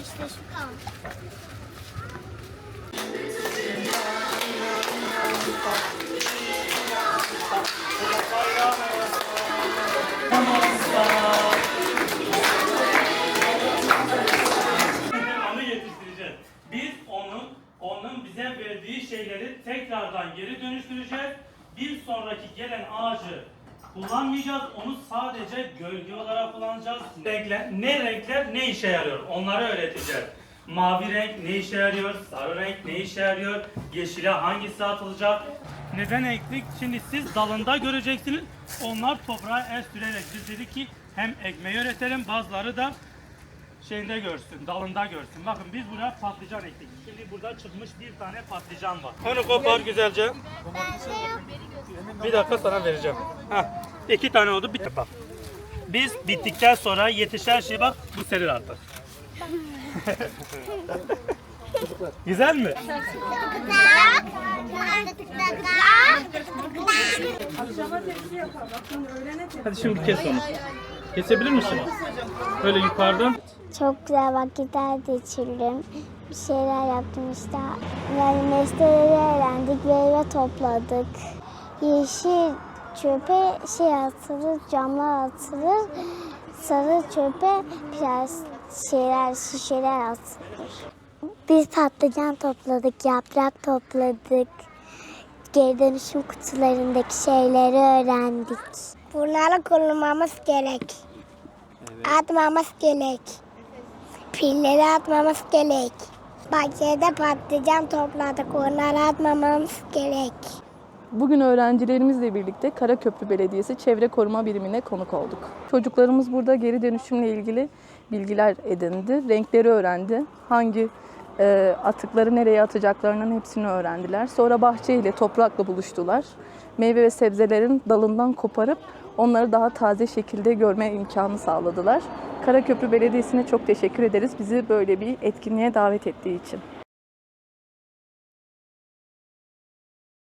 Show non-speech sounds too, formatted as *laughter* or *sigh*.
işte şu kalmış. Biz onun onun bize verdiği şeyleri tekrardan geri dönüştüreceğiz. Bir sonraki gelen ağacı kullanmayacağız. Onu sadece gölge olarak kullanacağız. Renkler, ne renkler ne işe yarıyor? Onları öğreteceğiz. Mavi renk ne işe yarıyor? Sarı renk ne işe yarıyor? Yeşile hangisi atılacak? Neden ektik? Şimdi siz dalında göreceksiniz. Onlar toprağa el sürerek. Biz dedik ki hem ekmeği öğretelim bazıları da şeyinde görsün, dalında görsün. Bakın biz buraya patlıcan ektik. Şimdi burada çıkmış bir tane patlıcan var. Onu kopar güzelce. Bir dakika sana vereceğim. Heh, iki tane oldu, bitti bak. Biz bittikten sonra yetişen şey bak, bu senin artık. *laughs* Güzel mi? Hadi şimdi kes onu. Kesebilir misin? Böyle yukarıdan. Çok güzel vakitler geçirdim. Bir şeyler yaptım işte. Yani mesleği öğrendik, meyve topladık. Yeşil çöpe şey atılır, camlar atılır. Sarı çöpe biraz şeyler, şişeler atılır. Biz patlıcan topladık, yaprak topladık. Geri dönüşüm kutularındaki şeyleri öğrendik. Bunları kullanmamız gerek. Atmamız gerek. Pilleri atmamız gerek. Bahçede patlıcan topladık. Onları atmamamız gerek. Bugün öğrencilerimizle birlikte Karaköprü Belediyesi Çevre Koruma Birimine konuk olduk. Çocuklarımız burada geri dönüşümle ilgili bilgiler edindi, renkleri öğrendi, hangi e, atıkları nereye atacaklarının hepsini öğrendiler. Sonra bahçeyle, toprakla buluştular. Meyve ve sebzelerin dalından koparıp onları daha taze şekilde görme imkanı sağladılar. Karaköprü Belediyesi'ne çok teşekkür ederiz bizi böyle bir etkinliğe davet ettiği için.